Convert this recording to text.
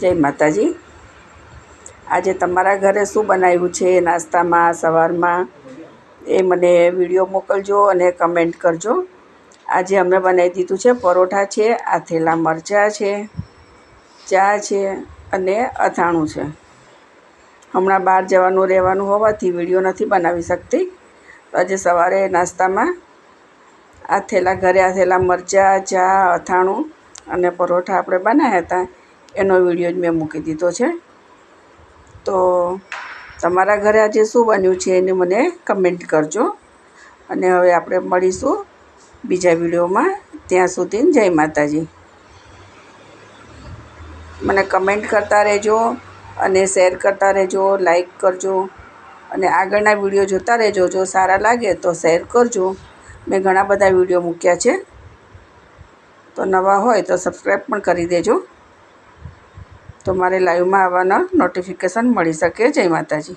જય માતાજી. આજે તમારા ઘરે શું બનાવ્યું છે? નાસ્તામાં, સવારમાં? એ મને વીડિયો મોકલજો અને કમેન્ટ કરજો. આજે અમે બનાવી દીધું છે પરોઠા છે આથેલા મરચાં છે, ચા છે અને અથાણું છે. હમણાં બહાર જવાનું રહેવાનું હોવાથી વીડિયો નથી બનાવી શકતી. આજે સવારે નાસ્તામાં આથેલા ઘરે આથેલા મરચાં, ચા, અથાણું અને પરોઠા આપણે બનાવ્યા હતા. એનો વીડિયો જ મેં મૂકી દીધો છે. તો તમારા ઘરે આજે શું બન્યું છે એને મને કમેન્ટ કરજો. અને હવે આપણે મળીશું બીજા વિડીયોમાં. ત્યાં સુધી જય માતાજી. મને કમેન્ટ કરતા રહેજો અને શેર કરતા રહેજો, લાઈક કરજો. અને આગળના વીડિયો જોતા રહેજો. જો સારા લાગે તો શેર કરજો. મેં ઘણા બધા વીડિયો મૂક્યા છે. તો નવા હોય તો સબસ્ક્રાઈબ પણ કરી દેજો. તો મારે લાઈવમાં આવવાના નોટિફિકેશન મળી શકે. જય માતાજી.